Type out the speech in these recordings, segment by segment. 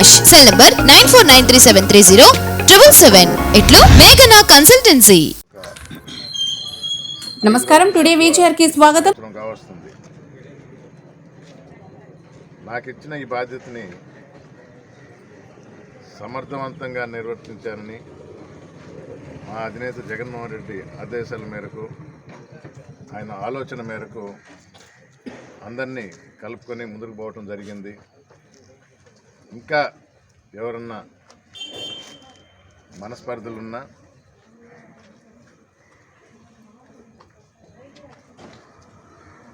Cell number nine four nine three seven three zero triple seven ఇట్లు మేఘనా consultancy నమస్కారం. Today వీచర్కి స్వాగతం. కావస్తుంది. నాకు ఇచ్చిన ఈ బాధ్యతని సమర్థవంతంగా నిర్వర్తించానని మా అధినేత జగన్మోహన్ రెడ్డి ఆదేశాల మేరకు ఆయన ఆలోచన మేరకు అందరినీ కలుపుకొని ముందుకు పోవటం జరిగింది. ఇంకా ఎవరన్నా మనస్పర్ధలున్నా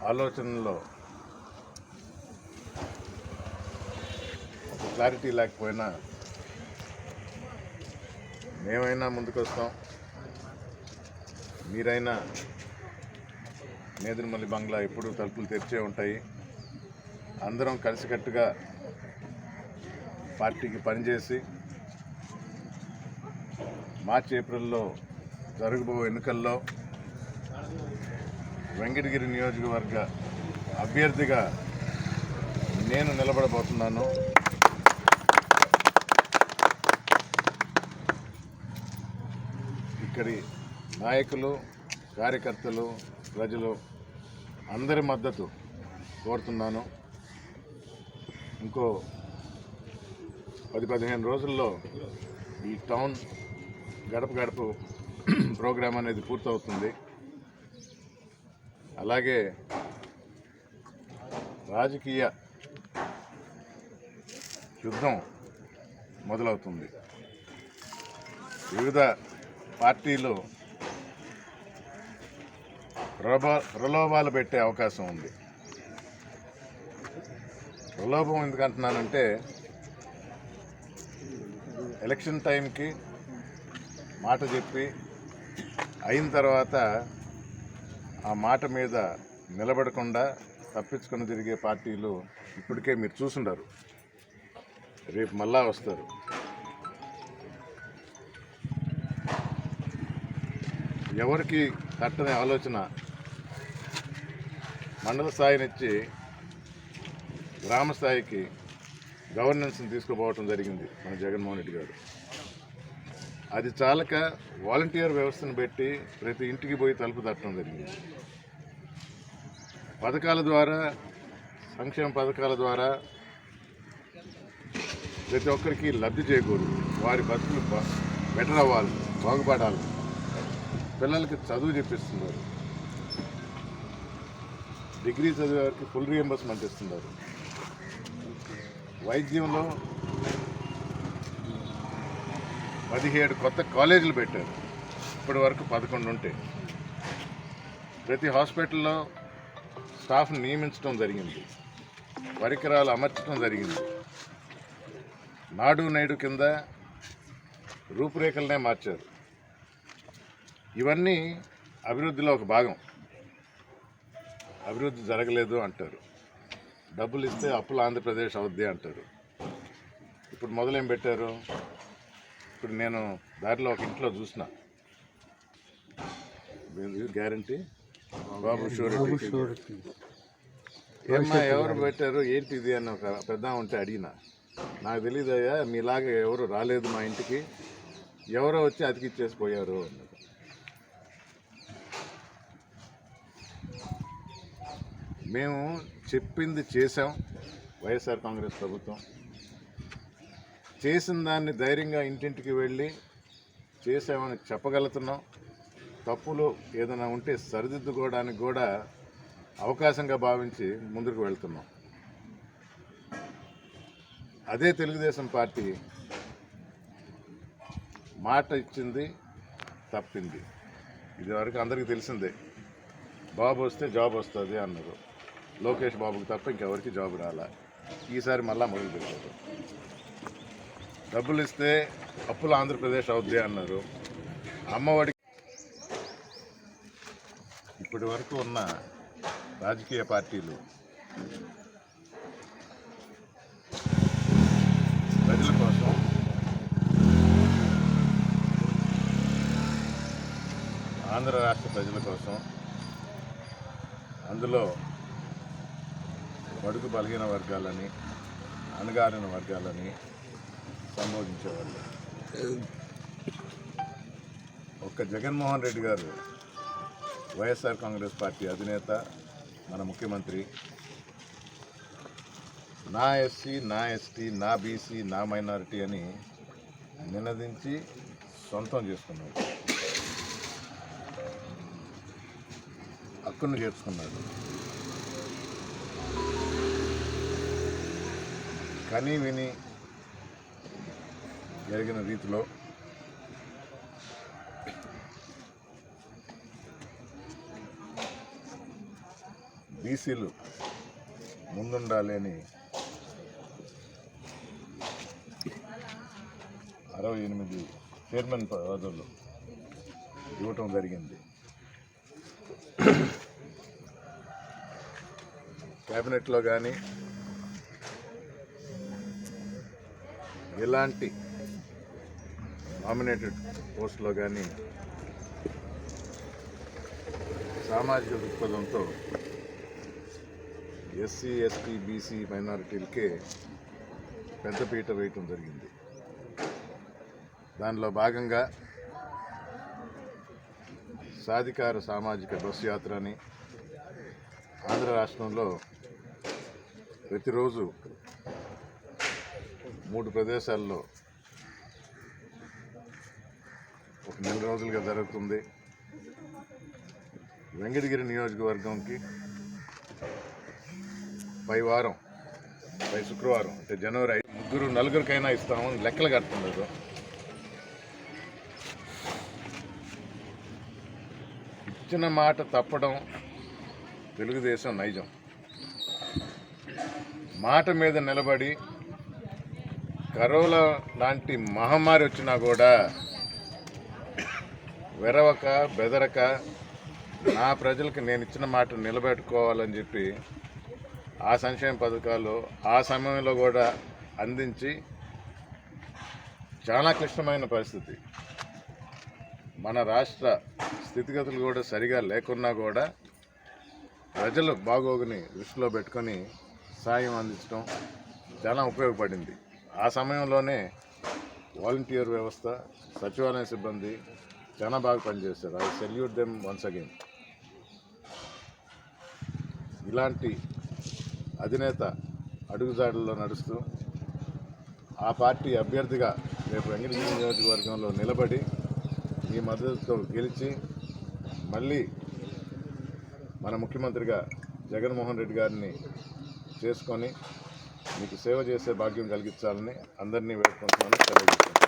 ఆలోచనలో ఒక క్లారిటీ లేకపోయినా మేమైనా ముందుకు వస్తాం మీరైనా నేదురుమల్లి బంగ్లా ఎప్పుడూ తలుపులు తెరిచే ఉంటాయి. అందరం కలిసికట్టుగా పార్టీకి పనిచేసి మార్చి ఏప్రిల్లో జరగబో ఎన్నికల్లో వెంకటగిరి నియోజకవర్గ అభ్యర్థిగా నేను నిలబడబోతున్నాను. ఇక్కడి నాయకులు కార్యకర్తలు ప్రజలు అందరి మద్దతు కోరుతున్నాను. ఇంకో పది పదిహేను రోజుల్లో ఈ టౌన్ గడప గడప ప్రోగ్రాం అనేది పూర్తవుతుంది. అలాగే రాజకీయ యుద్ధం మొదలవుతుంది. వివిధ పార్టీలు ప్రలోభ ప్రలోభాలు పెట్టే అవకాశం ఉంది. ప్రలోభం ఎందుకంటున్నానంటే ఎలక్షన్ టైంకి మాట చెప్పి అయిన తర్వాత ఆ మాట మీద నిలబడకుండా తప్పించుకొని తిరిగే పార్టీలు ఇప్పటికే మీరు చూసుండరు. రేపు మళ్ళా వస్తారు. ఎవరికి తట్టని ఆలోచన మండల స్థాయి నుంచి గ్రామ స్థాయికి గవర్నెన్స్ని తీసుకుపోవటం జరిగింది మన జగన్మోహన్ రెడ్డి గారు. అది చాలక వాలంటీర్ వ్యవస్థను పెట్టి ప్రతి ఇంటికి పోయి తలుపు తట్టడం జరిగింది. పథకాల ద్వారా సంక్షేమ పథకాల ద్వారా ప్రతి ఒక్కరికి లబ్ధి చేకూరు వారి బతుకులు బెటర్ అవ్వాలి బాగుపడాలి. పిల్లలకి చదువు చెప్పిస్తున్నారు. డిగ్రీ చదివే వారికి ఫుల్ రియంబర్స్మెంట్ ఇస్తున్నారు. వైద్యంలో పదిహేడు కొత్త కాలేజీలు పెట్టారు. ఇప్పటి వరకు పదకొండు ఉంటే. ప్రతి హాస్పిటల్లో స్టాఫ్ని నియమించడం జరిగింది. పరికరాలు అమర్చడం జరిగింది. నాడు నేడు కింద రూపురేఖలనే మార్చారు. ఇవన్నీ అభివృద్ధిలో ఒక భాగం. అభివృద్ధి జరగలేదు అంటారు. డబ్బులు ఇస్తే అప్పులు ఆంధ్రప్రదేశ్ అవుద్ది అంటారు. ఇప్పుడు మొదలేం పెట్టారు? ఇప్పుడు నేను దారిలో ఒక ఇంట్లో చూసిన. గ్యారంటీ? బాబు షూరిటీ. ఏమ్మా ఎవరు పెట్టారు? ఏంటి ఇది అని ఒక పెద్ద ఉంటే అడిగిన. నాకు తెలియదయ్యా మీలాగా ఎవరు రాలేదు మా ఇంటికి. ఎవరో వచ్చి అతికిచ్చేసి పోయారు అన్నారు మేము చెప్పింది చేసాం వైఎస్ఆర్ కాంగ్రెస్ ప్రభుత్వం. చేసిన దాన్ని ధైర్యంగా ఇంటింటికి వెళ్ళి చేసామని చెప్పగలుగుతున్నాం. తప్పులు ఏదైనా ఉంటే సరిదిద్దుకోవడానికి కూడా అవకాశంగా భావించి ముందుకు వెళ్తున్నాం. అదే తెలుగుదేశం పార్టీ మాట ఇచ్చింది తప్పింది. ఇదివరకు అందరికీ తెలిసిందే బాబు వస్తే జాబ్ వస్తుంది అన్నారు. లోకేష్ బాబుకి తప్ప ఇంకెవరికి జాబ్ రాలా. ఈసారి మళ్ళా మొదలు పెట్టారు. డబ్బులు ఇస్తే అప్పులు ఆంధ్రప్రదేశ్ అవుద్ది అన్నారు. అమ్మఒడి ఇప్పటి వరకు ఉన్న రాజకీయ పార్టీలు ప్రజల కోసం ఆంధ్ర రాష్ట్ర ప్రజల కోసం అందులో బడుగు బలహీన వర్గాలని అణగారిన వర్గాలని సంబోధించేవాళ్ళు. ఒక్క జగన్మోహన్ రెడ్డి గారు వైఎస్ఆర్ కాంగ్రెస్ పార్టీ అధినేత మన ముఖ్యమంత్రి. నా ఎస్సీ నా ఎస్టీ నా బీసీ నా మైనారిటీ అని నినదించి సొంతం చేసుకున్నాడు హక్కును చేర్చుకున్నాడు కని విని జరిగిన రీతిలో బీసీలు ముందుండాలి అని అరవై ఎనిమిది చైర్మన్ పదవులు ఇవ్వటం జరిగింది. క్యాబినెట్లో కానీ ఎలాంటి నామినేటెడ్ పోస్టులో కానీ సామాజిక దృక్పథంతో ఎస్సీ ఎస్టీ బీసీ మైనారిటీలకే పెద్దపీట వేయటం జరిగింది. దానిలో భాగంగా సాధికార సామాజిక బస్సు యాత్ర అని ఆంధ్ర రాష్ట్రంలో ప్రతిరోజు మూడు ప్రదేశాల్లో ఒక నెల రోజులుగా జరుగుతుంది. వెంకటగిరి నియోజకవర్గంకి పై వారం పై శుక్రవారం అంటే జనవరి ఐదు ముగ్గురు నలుగురికైనా ఇస్తామని లెక్కలు కట్టలేదు ఇచ్చిన మాట తప్పడం తెలుగుదేశం నైజం. మాట మీద నిలబడి కరోనా లాంటి మహమ్మారి వచ్చినా కూడా వెరవక బెదరక నా ప్రజలకు నేను ఇచ్చిన మాట నిలబెట్టుకోవాలని చెప్పి ఆ సంక్షేమ పథకాలు ఆ సమయంలో కూడా అందించి చాలా క్లిష్టమైన పరిస్థితి. మన రాష్ట్ర స్థితిగతులు కూడా సరిగా లేకున్నా కూడా ప్రజలు బాగోగుని దృష్టిలో పెట్టుకొని సాయం అందించడం చాలా ఉపయోగపడింది. ఆ సమయంలోనే వాలంటీర్ వ్యవస్థ సచివాలయ సిబ్బంది చాలా బాగా పనిచేశారు. I salute them once again ఇలాంటి అధినేత అడుగుజాడల్లో నడుస్తూ ఆ పార్టీ అభ్యర్థిగా రేపు వెంకటగిరి నియోజకవర్గంలో నిలబడి మీ మద్దతుతో గెలిచి మళ్ళీ మన ముఖ్యమంత్రిగా జగన్మోహన్ రెడ్డి గారిని చేసుకొని మీకు సేవ చేసే భాగ్యం కలిగించాలని అందరినీ వేడుకుంటున్నాను. తెలియజేస్తున్నాను